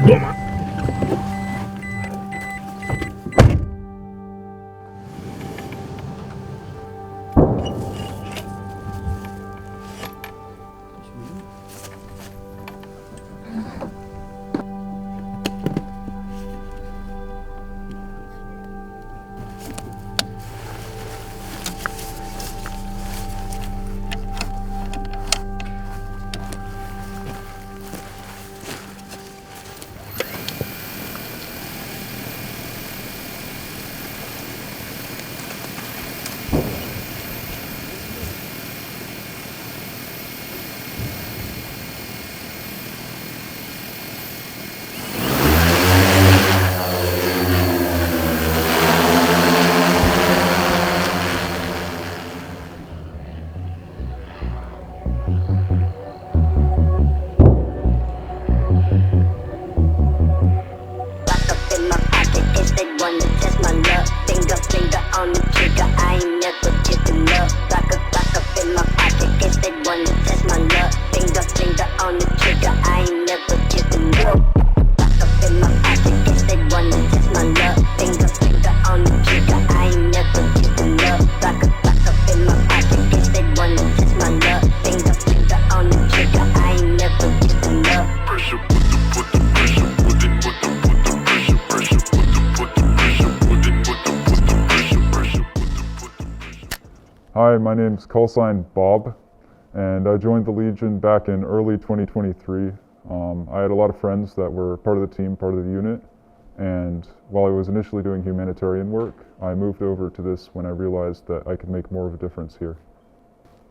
мама я Hi, my name's callsign Bob, and I joined the Legion back in early 2023. Um, I had a lot of friends that were part of the team, part of the unit, and while I was initially doing humanitarian work, I moved over to this when I realized that I could make more of a difference here.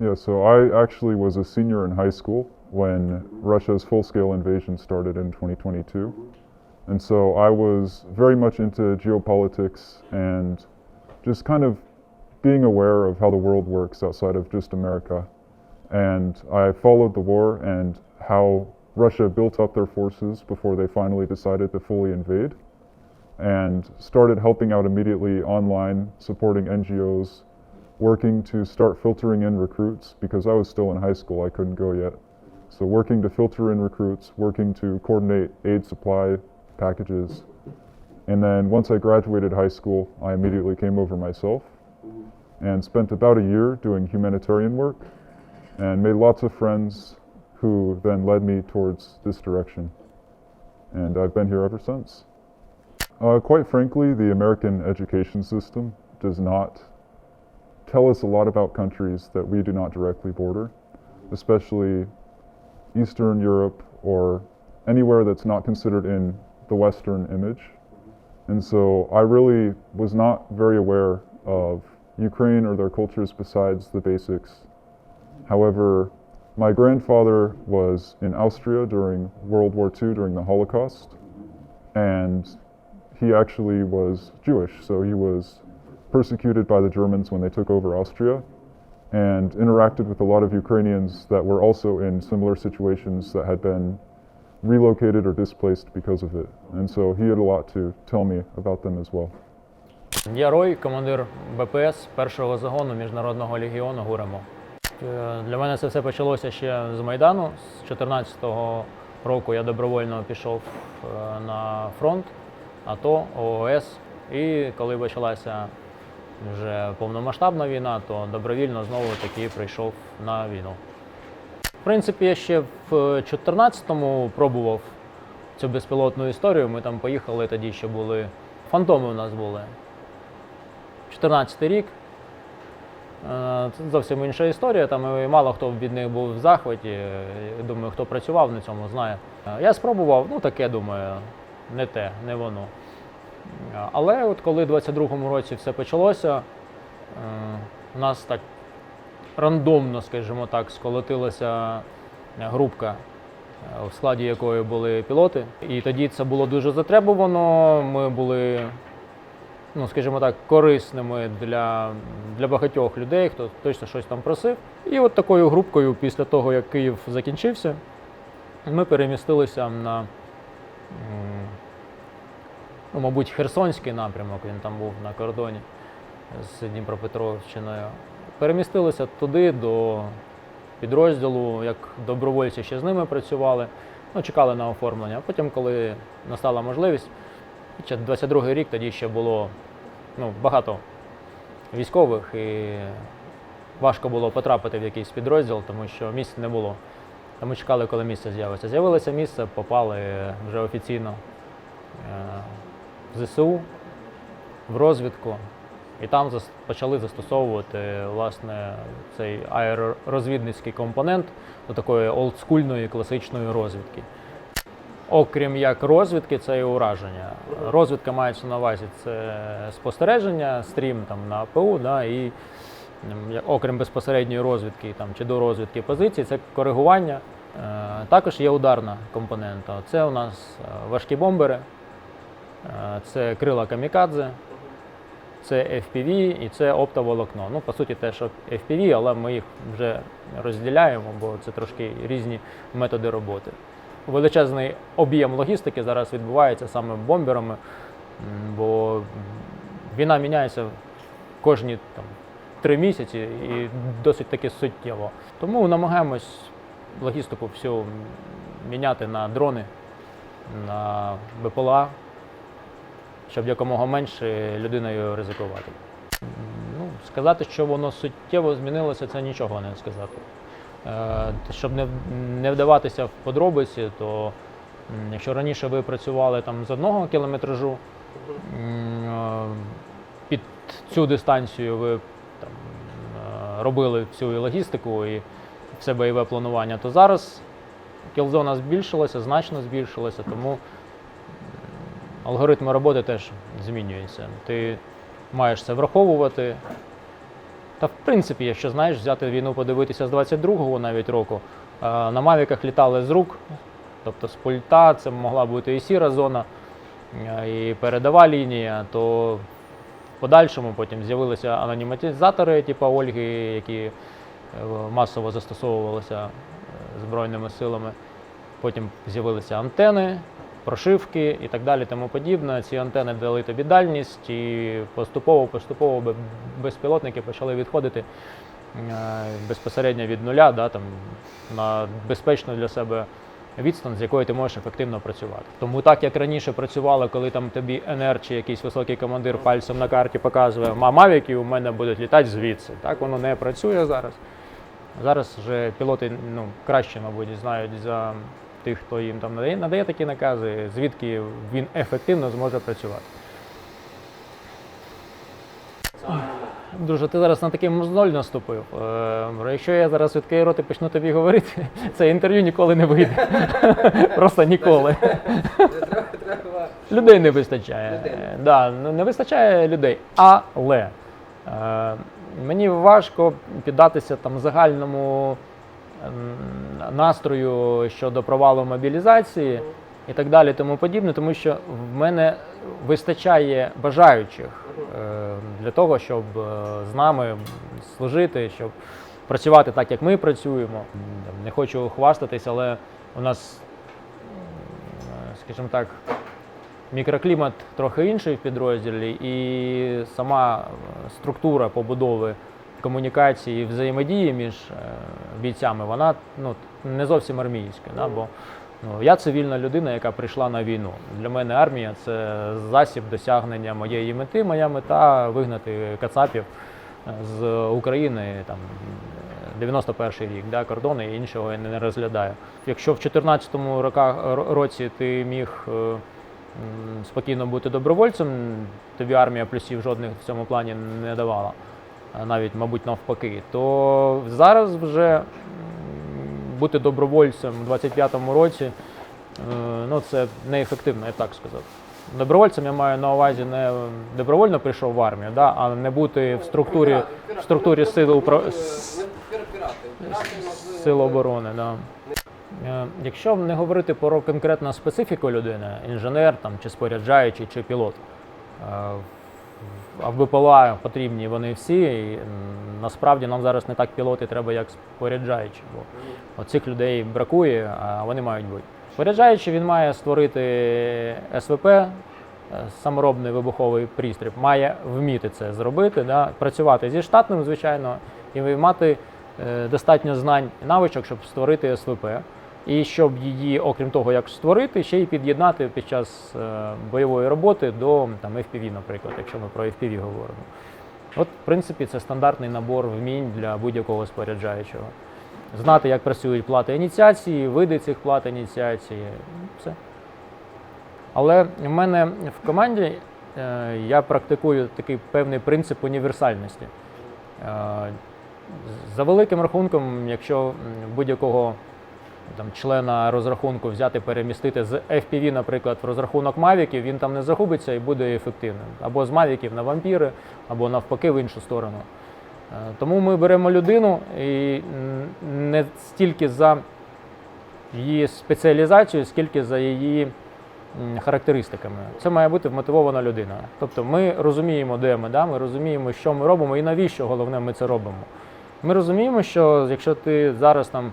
Yeah, so I actually was a senior in high school when Russia's full-scale invasion started in 2022. And so I was very much into geopolitics and just kind of being aware of how the world works outside of just America. And I followed the war and how Russia built up their forces before they finally decided to fully invade. And started helping out immediately online, supporting NGOs, working to start filtering in recruits because I was still in high school, I couldn't go yet. So, working to filter in recruits, working to coordinate aid supply packages. And then once I graduated high school, I immediately came over myself and spent about a year doing humanitarian work and made lots of friends who then led me towards this direction. And I've been here ever since. Uh, quite frankly, the American education system does not tell us a lot about countries that we do not directly border, especially Eastern Europe or anywhere that's not considered in the Western image. And so I really was not very aware of Ukraine or their cultures besides the basics. However, my grandfather was in Austria during World War II, during the Holocaust, and he actually was Jewish, so he was persecuted by the Germans when they took over Austria and interacted with a lot of Ukrainians that were also in similar situations that had been relocated or displaced because of it. And so he had a lot to tell me about them as well. Я Рой, командир БПС першого загону Міжнародного легіону Гуремо. Е, Для мене це все почалося ще з Майдану. З 2014 року я добровольно пішов е, на фронт, АТО, ООС. І коли почалася вже повномасштабна війна, то добровільно знову таки прийшов на війну. В принципі, я ще в 14-му пробував цю безпілотну історію. Ми там поїхали тоді, ще були фантоми у нас були. 14 рік. Е, Це зовсім інша історія. Там і мало хто від них був в захваті. Думаю, хто працював на цьому, знає. Е, Я спробував, ну таке думаю, не те, не воно. Е, Але от коли в 22-му році все почалося, у нас так рандомно, скажімо так, сколотилася групка, в складі якої були пілоти. І тоді це було дуже затребувано. Ми були ну, скажімо так, корисними для, для багатьох людей, хто точно щось там просив. І от такою групкою, після того, як Київ закінчився, ми перемістилися на, ну, мабуть, Херсонський напрямок, він там був на кордоні з Дніпропетровщиною. Перемістилися туди до підрозділу, як добровольці ще з ними працювали. Ну, чекали на оформлення. А потім, коли настала можливість, ще 22-й рік тоді ще було ну, багато військових і важко було потрапити в якийсь підрозділ, тому що місць не було. Тому чекали, коли місце з'явиться. З'явилося місце, попали вже офіційно е, в ЗСУ, в розвідку. І там почали застосовувати власне цей аеророзвідницький компонент до такої олдскульної класичної розвідки. Окрім як розвідки, це і ураження. Розвідка мається на увазі це спостереження, стрім там на АПУ, да, і окрім безпосередньої розвідки там, чи до розвідки позицій, це коригування. Е, Також є ударна компонента. Це у нас е, важкі бомбери, е, це крила камікадзе, це FPV і це оптоволокно. Ну, по суті, теж FPV, але ми їх вже розділяємо, бо це трошки різні методи роботи. Величезний об'єм логістики зараз відбувається саме бомберами, бо війна міняється кожні там, три місяці і досить таки суттєво. Тому намагаємось логістику всю міняти на дрони, на БПЛА, щоб якомога менше людиною ризикувати. Ну, сказати, що воно суттєво змінилося, це нічого не сказати. Е, Щоб не, вдаватися в подробиці, то якщо раніше ви працювали там з одного кілометражу, е, під цю дистанцію ви там, е, робили всю і логістику і все бойове планування, то зараз кілзона збільшилася, значно збільшилася, тому алгоритми роботи теж змінюються. Ти маєш це враховувати. Та в принципі, якщо знаєш, взяти війну, подивитися з 22-го навіть року, е, на мавіках літали з рук, тобто з пульта, це могла бути і сіра зона, е, і передова лінія, то в подальшому потім з'явилися аноніматизатори, типу Ольги, які е, масово застосовувалися Збройними силами. Потім з'явилися антени, прошивки і так далі, тому подібне. Ці антени дали тобі дальність, і поступово, поступово безпілотники почали відходити е, безпосередньо від нуля, да, там, на безпечну для себе відстань, з якою ти можеш ефективно працювати. Тому так як раніше працювали, коли там тобі НР чи якийсь високий командир пальцем на карті показує, «Ма- мавіки у мене будуть літати звідси. Так воно не працює зараз. Зараз вже пілоти ну, краще, мабуть, знають за тих, хто їм там надає, надає такі накази, звідки він ефективно зможе працювати. Друже, ти зараз на такий мозоль наступив. Е, якщо я зараз відкрию рот і почну тобі говорити, це інтерв'ю ніколи не вийде. Просто ніколи. Людей не вистачає. Да, ну, не вистачає людей. Але е, мені важко піддатися там загальному настрою щодо провалу мобілізації і так далі, тому подібне, тому що в мене вистачає бажаючих е, для того, щоб е, з нами служити, щоб працювати так, як ми працюємо. Не хочу хвастатись, але у нас, скажімо так, мікроклімат трохи інший в підрозділі, і сама структура побудови комунікації і взаємодії між е, бійцями, вона ну, не зовсім армійська. Да? Бо ну, я цивільна людина, яка прийшла на війну. Для мене армія це засіб досягнення моєї мети. Моя мета вигнати кацапів е, з України там. 91 рік, да, кордони і іншого я не розглядаю. Якщо в 2014 роках, році ти міг е, спокійно бути добровольцем, тобі армія плюсів жодних в цьому плані не давала, навіть, мабуть, навпаки, то зараз вже бути добровольцем у 25-му році, е, ну це неефективно, я так сказав. Добровольцем я маю на увазі не добровольно прийшов в армію, да, а не бути в структурі, в структурі сил Сил оборони, да. Е, Якщо не говорити про конкретну специфіку людини, інженер там, чи споряджаючий, чи пілот, е, а в БПЛА потрібні вони всі. І насправді нам зараз не так пілоти треба, як споряджаючі, бо цих людей бракує, а вони мають бути. Споряджаючий він має створити СВП, е, саморобний вибуховий пристрій, має вміти це зробити, да, працювати зі штатним, звичайно, і мати е, достатньо знань і навичок, щоб створити СВП. І щоб її, окрім того, як створити, ще й під'єднати під час е, бойової роботи до там, FPV, наприклад, якщо ми про FPV говоримо. От, в принципі, це стандартний набор вмінь для будь-якого споряджаючого. Знати, як працюють плати ініціації, види цих плат ініціації. Все. Але в мене в команді е, я практикую такий певний принцип універсальності. Е, За великим рахунком, якщо будь-якого там, члена розрахунку взяти, перемістити з FPV, наприклад, в розрахунок Mavic, він там не загубиться і буде ефективним. Або з Mavic на вампіри, або навпаки в іншу сторону. Е, Тому ми беремо людину і не стільки за її спеціалізацію, скільки за її характеристиками. Це має бути вмотивована людина. Тобто ми розуміємо, де ми, да? ми розуміємо, що ми робимо і навіщо головне ми це робимо. Ми розуміємо, що якщо ти зараз там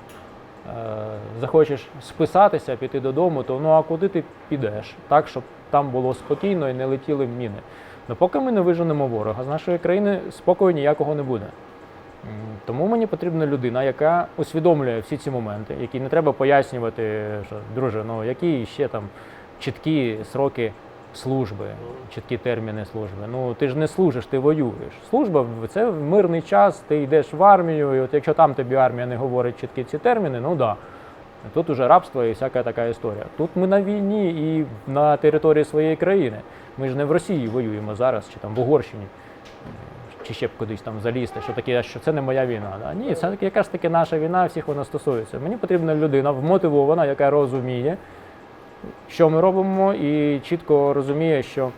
захочеш списатися, піти додому, то ну а куди ти підеш? Так, щоб там було спокійно і не летіли міни. Ну, поки ми не виженемо ворога, з нашої країни спокою ніякого не буде. Тому мені потрібна людина, яка усвідомлює всі ці моменти, які не треба пояснювати, що друже, ну які ще там чіткі сроки служби, чіткі терміни служби. Ну ти ж не служиш, ти воюєш. Служба це в мирний час, ти йдеш в армію, і от якщо там тобі армія не говорить чіткі ці терміни, ну да. Тут уже рабство і всяка така історія. Тут ми на війні і на території своєї країни. Ми ж не в Росії воюємо зараз, чи там в Угорщині, чи ще б кудись там залізти, що таке, що це не моя війна. Да? Ні, це яка ж таки наша війна, всіх вона стосується. Мені потрібна людина вмотивована, яка розуміє, що ми робимо, і чітко розуміє, що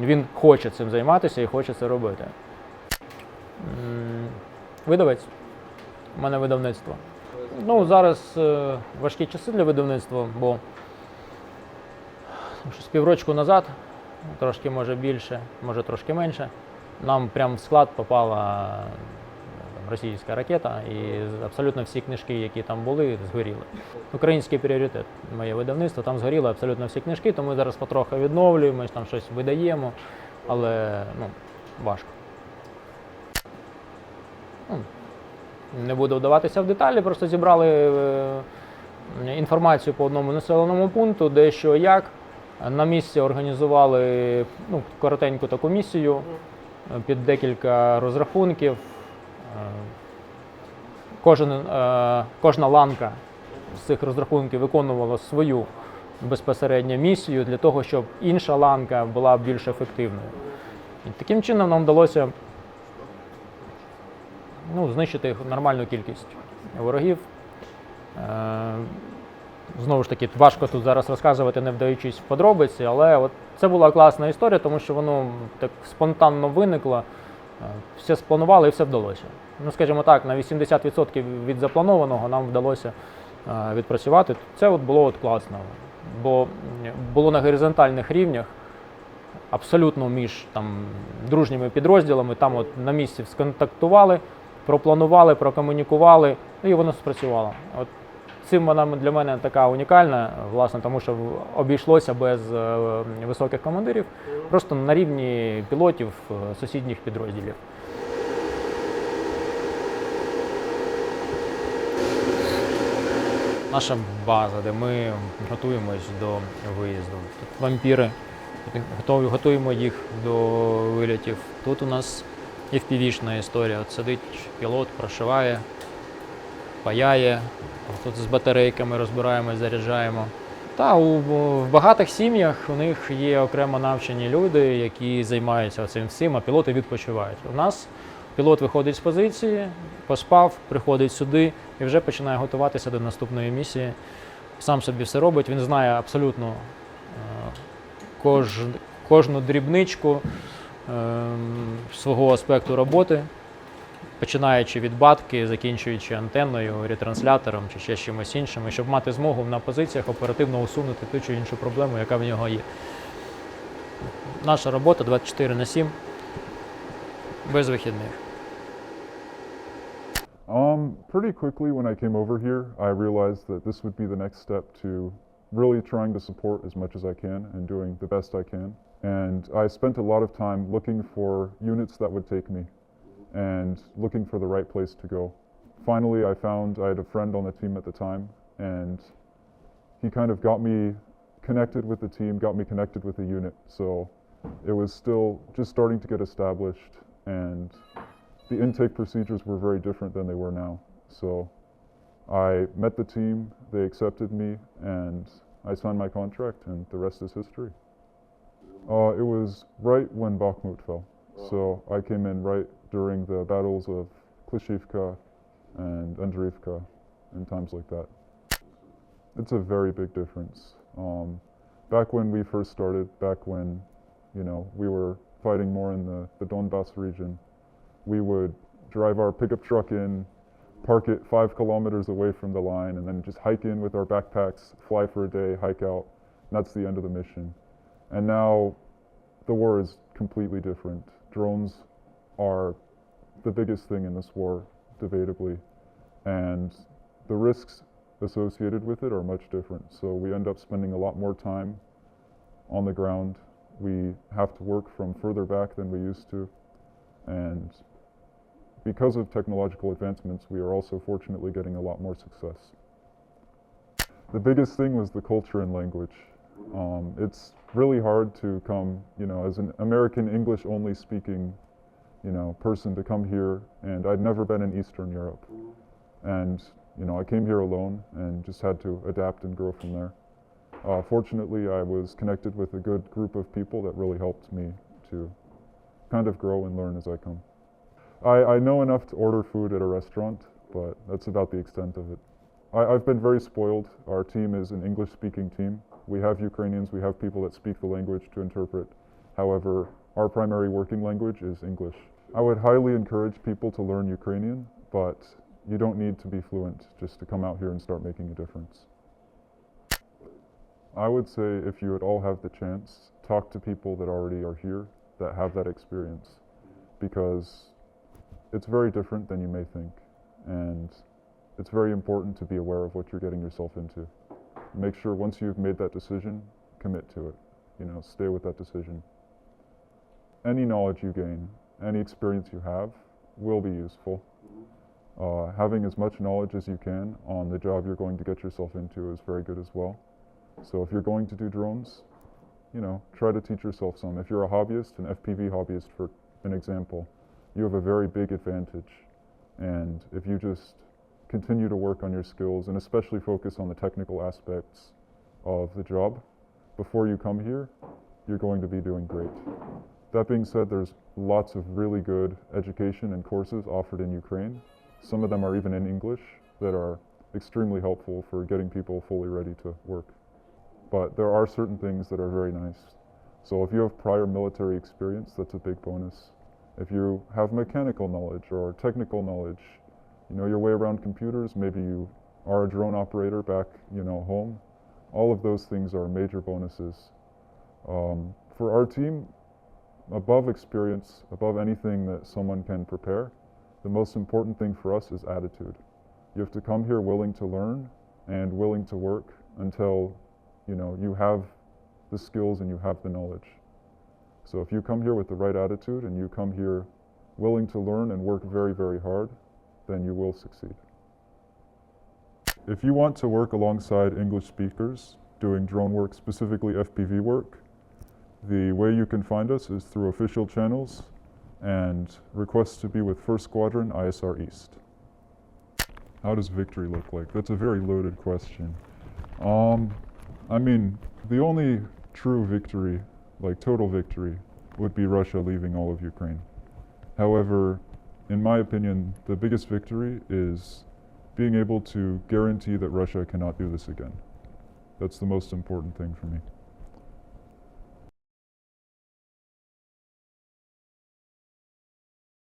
він хоче цим займатися і хоче це робити. Видавець. У мене видавництво. Ну, зараз е, важкі часи для видавництва, бо щось піврочку назад, трошки може більше, може трошки менше, нам прямо в склад попала російська ракета, і абсолютно всі книжки, які там були, згоріли. Український пріоритет моє видавництво, там згоріли абсолютно всі книжки, тому ми зараз потроху відновлюємось, там щось видаємо, але ну, важко. Ну, не буду вдаватися в деталі, просто зібрали е, інформацію по одному населеному пункту, де що як. На місці організували ну, коротеньку таку місію під декілька розрахунків. Е, Кожен, е, кожна ланка з цих розрахунків виконувала свою безпосередню місію для того, щоб інша ланка була більш ефективною. І таким чином нам вдалося ну, знищити нормальну кількість ворогів. Е, Знову ж таки, важко тут зараз розказувати, не вдаючись в подробиці, але от це була класна історія, тому що воно так спонтанно виникло, все спланували і все вдалося. Ну, скажімо так, на 80% від запланованого нам вдалося е, відпрацювати. Це от було от класно, бо було на горизонтальних рівнях, абсолютно між там, дружніми підрозділами, там от на місці сконтактували, пропланували, прокомунікували, і воно спрацювало. От цим вона для мене така унікальна, власне, тому що обійшлося без е, високих командирів, просто на рівні пілотів е, сусідніх підрозділів. Наша база, де ми готуємось до виїзду. Тут вампіри, готуємо їх до вилітів. Тут у нас FPV-шна історія. От сидить пілот, прошиває, паяє, тут з батарейками розбираємось, заряджаємо. Та у в багатих сім'ях у них є окремо навчені люди, які займаються цим всім, а пілоти відпочивають. У нас пілот виходить з позиції, поспав, приходить сюди і вже починає готуватися до наступної місії. Сам собі все робить, він знає абсолютно е, кож, кожну дрібничку ем, свого аспекту роботи, починаючи від батки, закінчуючи антенною, ретранслятором чи ще чимось іншим, щоб мати змогу на позиціях оперативно усунути ту чи іншу проблему, яка в нього є. Наша робота 24 на 7, без вихідних. Um, pretty quickly when I came over here, I realized that this would be the next step to really trying to support as much as I can and doing the best I can. And I spent a lot of time looking for units that would take me and looking for the right place to go. Finally, I found I had a friend on the team at the time, and he kind of got me connected with the team, got me connected with the unit. So it was still just starting to get established, and the intake procedures were very different than they were now. So I met the team, they accepted me, and I signed my contract, and the rest is history. Uh, it was right when Bakhmut fell. So I came in right during the battles of Klishivka and Andreevka and times like that. It's a very big difference. Um, back when we first started, back when, you know, we were fighting more in the, the Donbass region, we would drive our pickup truck in, park it five kilometers away from the line, and then just hike in with our backpacks, fly for a day, hike out. And that's the end of the mission. And now the war is completely different. Drones are the biggest thing in this war, debatably. And the risks associated with it are much different. So we end up spending a lot more time on the ground. We have to work from further back than we used to. And because of technological advancements, we are also fortunately getting a lot more success. The biggest thing was the culture and language. Um, it's really hard to come, you know, as an American English only speaking, you know, person to come here, and I'd never been in Eastern Europe, and you know, I came here alone and just had to adapt and grow from there. Uh, fortunately, I was connected with a good group of people that really helped me to kind of grow and learn as I come. I, I know enough to order food at a restaurant, but that's about the extent of it. I, I've been very spoiled. Our team is an English speaking team. We have Ukrainians, we have people that speak the language to interpret. However, our primary working language is English. I would highly encourage people to learn Ukrainian, but you don't need to be fluent just to come out here and start making a difference. I would say if you at all have the chance, talk to people that already are here that have that experience because it's very different than you may think. And it's very important to be aware of what you're getting yourself into. Make sure once you've made that decision, commit to it. You know, stay with that decision. Any knowledge you gain, any experience you have, will be useful. Uh, having as much knowledge as you can on the job you're going to get yourself into is very good as well. So if you're going to do drones, you know, try to teach yourself some. If you're a hobbyist, an FPV hobbyist, for an example, you have a very big advantage. And if you just continue to work on your skills and especially focus on the technical aspects of the job before you come here, you're going to be doing great. That being said, there's lots of really good education and courses offered in Ukraine. Some of them are even in English that are extremely helpful for getting people fully ready to work. But there are certain things that are very nice. So if you have prior military experience, that's a big bonus. If you have mechanical knowledge or technical knowledge, you know your way around computers, maybe you are a drone operator back, you know, home. All of those things are major bonuses. Um, for our team, above experience, above anything that someone can prepare, the most important thing for us is attitude. You have to come here willing to learn and willing to work until you know you have the skills and you have the knowledge. So if you come here with the right attitude and you come here willing to learn and work very very hard, then you will succeed. If you want to work alongside English speakers doing drone work, specifically FPV work, the way you can find us is through official channels and requests to be with 1st Squadron ISR East. How does victory look like? That's a very loaded question. Um, I mean, the only true victory, like total victory, would be Russia leaving all of Ukraine. However, in my opinion, the biggest victory is being able to guarantee that Russia cannot do this again. That's the most important thing for me.